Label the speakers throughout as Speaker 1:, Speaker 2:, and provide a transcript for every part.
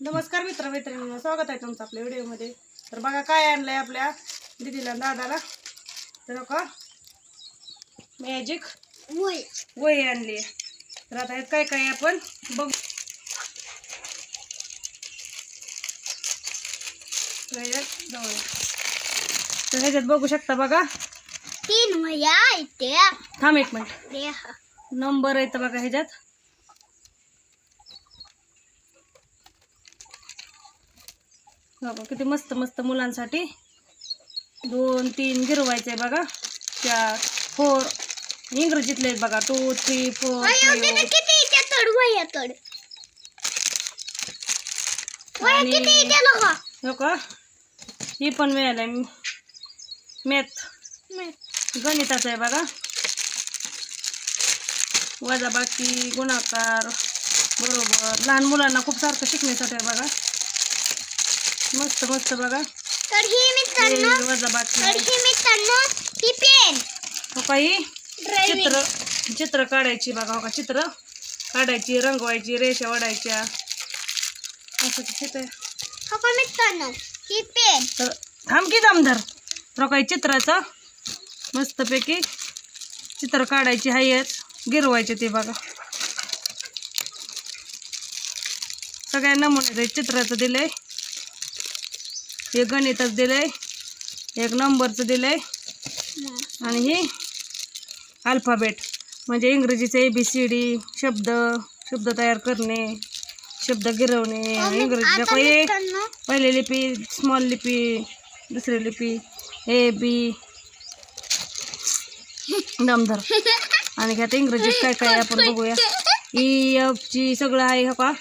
Speaker 1: नमस्कार मित्र मैत्रिणींनो स्वागत आहे तुमचं आपल्या व्हिडिओमध्ये. तर बघा काय आणलंय आपल्या दिदीला दादाला. तर का मॅजिक
Speaker 2: वय
Speaker 1: आणली. आहे तर आता ह्यात काय काय आहे आपण बघ. तर ह्याच्यात बघू शकता बघा.
Speaker 2: तीन
Speaker 1: थांब एक मिनिट. नंबर आहे बघा ह्याच्यात. बघा किती मस्त मस्त मुलांसाठी दोन तीन गिरवायचे बघा. चार फोर इंग्रजीतले बघा टू थ्री फोर हो का? ही पण मिळालंय मॅथ. गणिताचं आहे बघा. वजाबाकी गुणाकार बरोबर. लहान मुलांना खूप सारखं शिकण्यासाठी आहे बघा. मस्त मस्त बघा.
Speaker 2: तर ही मित्रांनो तर ही मित्रांनो ही पेन.
Speaker 1: हो काही चित्र चित्र काढायची बघा हो का? चित्र काढायची रंगवायची रेषा वाढायच्या. असं चित्र
Speaker 2: हो का मित्रांनो ही पेन.
Speaker 1: तर थांब की दमधर तर काही चित्राचं मस्तपैकी चित्र काढायची हायच गिरवायचे ते बघा. सगळ्या नमुने चित्राचं दिलंय. एक गणिताचं दिलंय. एक नंबरचं दिलंय. आणि हे अल्फाबेट. म्हणजे इंग्रजीचं ए बी सी डी शब्द शब्द तयार करणे शब्द गिरवणे इंग्रजीचं पहिले लिपी स्मॉल लिपी दुसरी लिपी ए बी दमधर आणि ह्यात इंग्रजीत काय काय आपण बघूया. ई एफ ची सगळं आहे हो का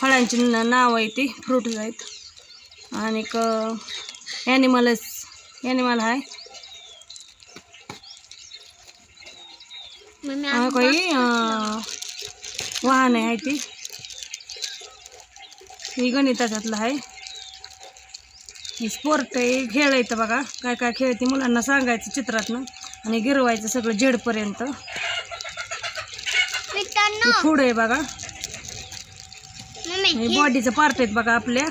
Speaker 1: फळांची नाव आहे ती फ्रूट आहेत. आणि ॲनिमलच ॲनिमल आहे काही वाहन आहे ती. ही गणिताच्यातलं आहे ही स्पोर्ट आहे खेळ येतं बघा. काय काय खेळ ती मुलांना सांगायचं चित्रातनं. आणि गिरवायचं सगळं जेडपर्यंत. फूड आहे बघा. बॉडीचं पार्ट आहेत बघा आपल्या.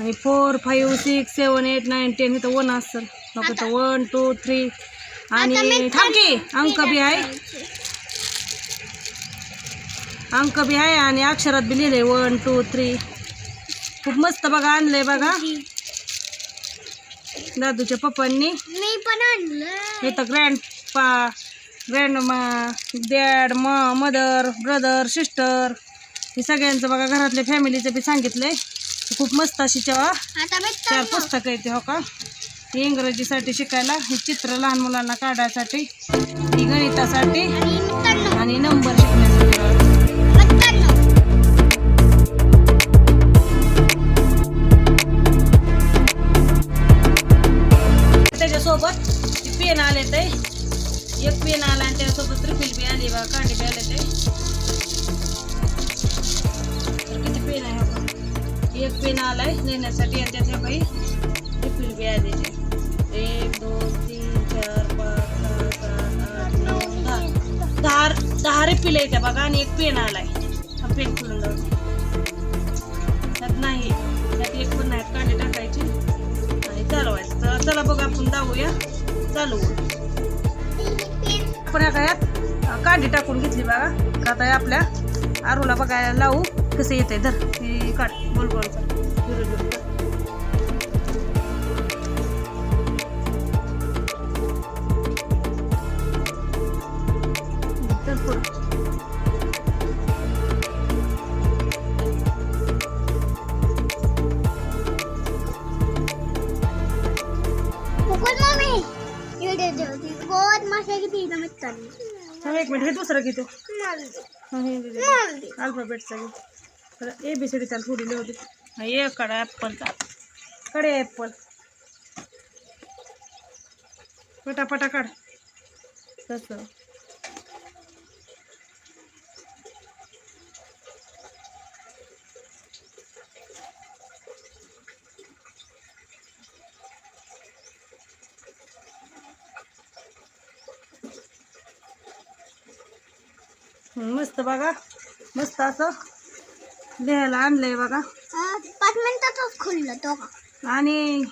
Speaker 1: आणि four five six seven eight nine ten इथं वन असेल. नको तर वन टू थ्री आणि थांबकी अंक बी आहे. अंक बी आहे आणि अक्षरात बी लिहिले वन टू थ्री खूप मस्त बघा आणलंय बघा. दादूच्या पप्पांनी.
Speaker 2: मी पण आणलं
Speaker 1: इथं ग्रँड पा ग्रँड मा डॅड म मदर ब्रदर सिस्टर हे सगळ्यांचं बघा घरातल्या फॅमिलीचं बी सांगितलंय. खूप मस्त अशी तेव्हा
Speaker 2: आता
Speaker 1: चार पुस्तकं येते हो का? ही इंग्रजीसाठी शिकायला ही चित्र लहान मुलांना काढायसाठी ही गणितासाठी
Speaker 2: आणि
Speaker 1: नंबर शिकण्यासाठी. त्याच्यासोबत पेन आले ते. एक पेन आला आणि त्याच्यासोबत रिफिल बी आली बघा कांडी बी आले ते. तर किती पेन आहे हो? एक पेन आलाय नेण्यासाठी आणि त्याच्या काही रिफिल बी आहे. त्याचे एक दोन तीन चार पाच सहा सात आठ नऊ दहा. दहा दहा रिफिल येत्या बघा आणि एक पेन आलाय. हा पेन खुलून जाऊ त्यात नाही. त्यात एक पण नाही. कांडी टाकायची. आणि चालवायचं. तर चला बघा आपण जाऊया. चालू. आपण ह्या कायात कांडी टाकून घेतली बघा. आता आपल्या आरूला बघायला लावू. कसं येतंय. धर. ती काढ. गोल गोल एक मिनिट हे दुसरं घेतो. अल्फाबेटचा घे तर ए बी सी डी त्याला थोडी लिहू दे हा एक काढा ॲपलचा कडे ॲपल. पटापटा काढ. तसं. मस्त बघा. मस्त असं. लिहायला आणलंय बघा.
Speaker 2: आत्ताच खुललं तो.
Speaker 1: आणि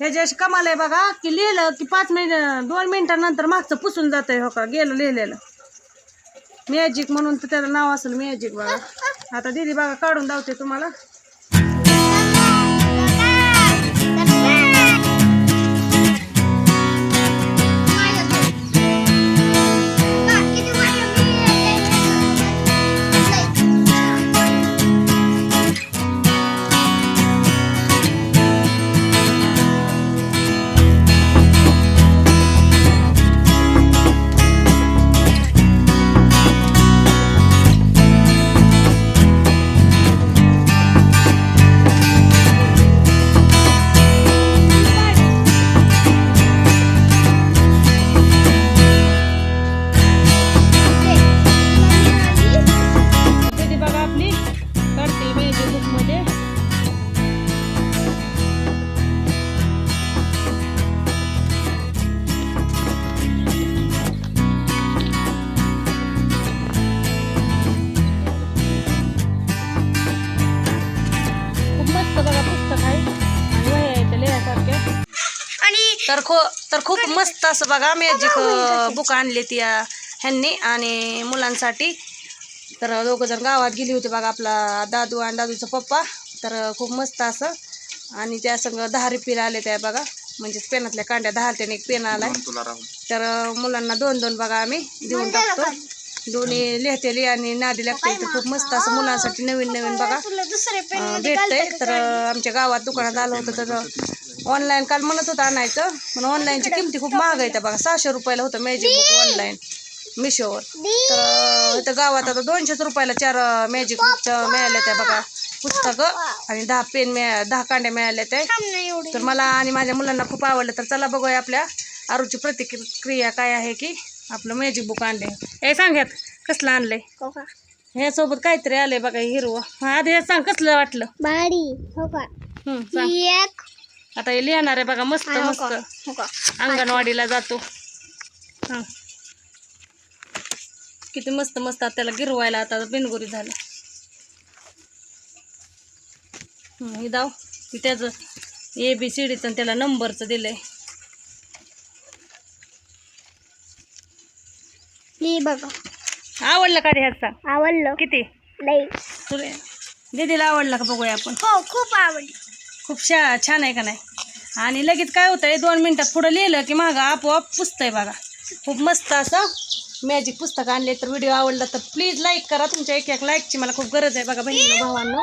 Speaker 1: हे जे अशी कमाल आहे बघा की लिहिलं की पाच मिनिट दोन मिनिटानंतर मागचं पुसून जातंय हो का? गेलं लिहिलेलं. मॅजिक म्हणून तर त्याचं नाव असेल मॅजिक बघा. आता दीदी बघा काढून दावते तुम्हाला. तर खो तर खूप मस्त असं बघा मॅजिक बुक आणली ती ह्यांनी आणि मुलांसाठी. तर दोघं जण गावात गेली होती बघा आपला दादू आणि दादूचा पप्पा. तर खूप मस्त असं. आणि त्या संग दहा रिपील आले त्या बघा. म्हणजे पेनातल्या कांड्या दहा त्याने एक पेन आलाय. तर मुलांना दोन दोन बघा आम्ही देऊन टाकतो. दोन्ही लिहतेली आणि नादी लागते. तर खूप मस्त असं मुलांसाठी नवीन नवीन बघा. भेटतंय. तर आमच्या गावात दुकानात आलं होतं तर ऑनलाईन काल म्हणत होतं आणायचं पण ऑनलाईनची किमती खूप महाग आहे त्या बघा सहाशे रुपयाला होतं मॅजिक बुक ऑनलाईन मिशोवर तर इथं गावात आता दोनशेच रुपयाला चार मॅजिक बुकच्या मिळाल्या त्या बघा. पुस्तकं आणि दहा पेन मिळा दहा कांड्या मिळाल्या त्या. तर मला आणि माझ्या मुलांना खूप आवडलं. तर चला बघूया आपल्या आरूची प्रतिक्रिया काय आहे की आपलं मॅजिक बुक आणले हे सांगत कसलं आणलंय? ह्यासोबत काहीतरी आलंय बघा हिरवं. आधी हे सांग कसलं वाटलं?
Speaker 2: बाडी हो का? एक
Speaker 1: आता हे लिहिणार आहे बघा मस्त
Speaker 2: हो
Speaker 1: मस्त.
Speaker 2: हो
Speaker 1: अंगणवाडीला जातो. हं. किती मस्त मस्त आता त्याला गिरवायला आता बिनगुरी झालं. हं, दाव त्याचं ए बी सी डीचं त्याला नंबरचं दिलंय.
Speaker 2: बघा.
Speaker 1: आवडलं का सांग
Speaker 2: आवडलं.
Speaker 1: किती? तुला दीदीला आवडलं का बघूया आपण?
Speaker 2: हो खूप आवडली.
Speaker 1: खूप छान आहे का नाही? आणि लगेच काय होतंय दोन मिनटात पुढं लिहिलं की मागं आपोआप पुस्तय बघा. खूप मस्त असं मॅजिक पुस्तक आणले तर व्हिडिओ आवडला तर प्लीज लाईक करा. तुमच्या एक एक लाईकची मला खूप गरज आहे बघा बहिणीनं भावांना.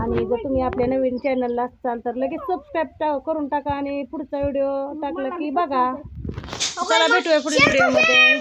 Speaker 1: आणि जर तुम्ही आपल्या नवीन चॅनलला असाल तर लगेच सबस्क्राईब करून टाका आणि पुढचा व्हिडिओ टाकला की बघा. चला भेटूया पुढील व्हिडिओमध्ये